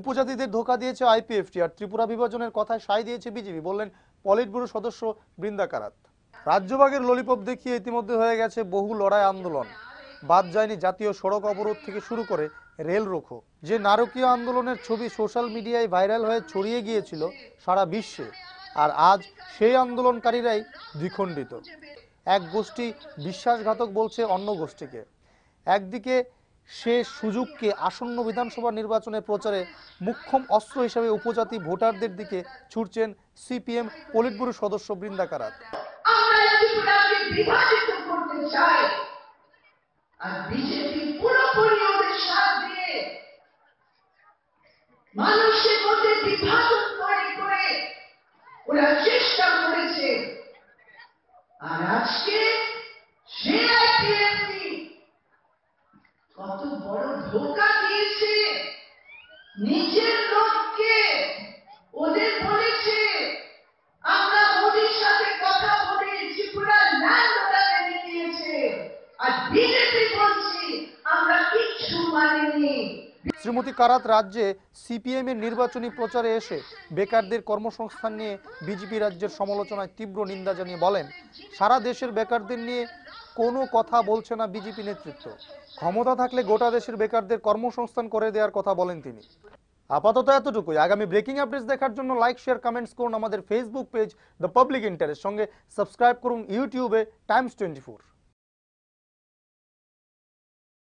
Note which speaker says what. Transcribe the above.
Speaker 1: উপজাতিদের ধোকা দিয়েছে আইপিএফটি আর ত্রিপুরা বিভাজনের কথায় সায় দিয়েছে বিজেপি, বললেন পলিট ব্যুরো সদস্য বৃন্দা কারাত। রাজ্যভাগের ললিপপ দেখিয়ে ইতিমধ্যে হয়ে গেছে বহু লড়াই আন্দোলন। বাদ যায়নি জাতীয় সড়ক অবরোধ থেকে শুরু করে রেল রোখো। যে নারকীয় আন্দোলনের ছবি সোশ্যাল মিডিয়ায় ভাইরাল হয়ে ছড়িয়ে গিয়েছিল সারা বিশ্বে, আর আজ সেই আন্দোলনকারীরাই দ্বিখণ্ডিত। এক গোষ্ঠী বিশ্বাসঘাতক বলছে অন্য গোষ্ঠীকে। একদিকে সে সুযোগকে আসন্ন বিধানসভা নির্বাচনের প্রচারে মুখ্যম অস্ত্র হিসেবে উপজাতি ভোটারদের দিকে ছুটছেন সিপিএম পলিট ব্যুরো সদস্য বৃন্দা কারাত।
Speaker 2: আমরা ত্রিপুরাকে বিভাজিত করতে চাই, আর বিজেপি পুরোপুরি ওদের সাথ দিয়ে মানুষের মধ্যে বিভাজন করে ওরা চেষ্টা করেছে। আর আজকে সে আইপিএফটি কত বড় ধোকা দিয়েছে। নিজের লোককে ওদের বলেছে, আমরা মোদির সাথে কথা বলে ত্রিপুরা ল্যান্ড ওরা নিয়েছে আর বিজেপি বলছি, আমরা কিচ্ছু মানিনি।
Speaker 1: শ্রীমতী কারাত রাজ্যে সিপিএম এর নির্বাচনী প্রচারে এসে বেকারদের কর্মসংস্থান নিয়ে বিজেপি রাজ্যের সমালোচনায় তীব্র নিন্দা জানিয়ে বলেন, সারা দেশের বেকারদের নিয়ে কোনো কথা বলছে না বিজেপি নেতৃত্ব। ক্ষমতা থাকলে গোটা দেশের বেকারদের কর্মসংস্থান করে দেওয়ার কথা বলেন তিনি। আপাতত এতটুকুই। আগামী ব্রেকিং আপডেটস দেখার জন্য লাইক, শেয়ার, কমেন্টস করুন আমাদের Facebook page the Public Interest সঙ্গে সাবস্ক্রাইব করুন ইউটিউবে টাইমস টোয়েন্টি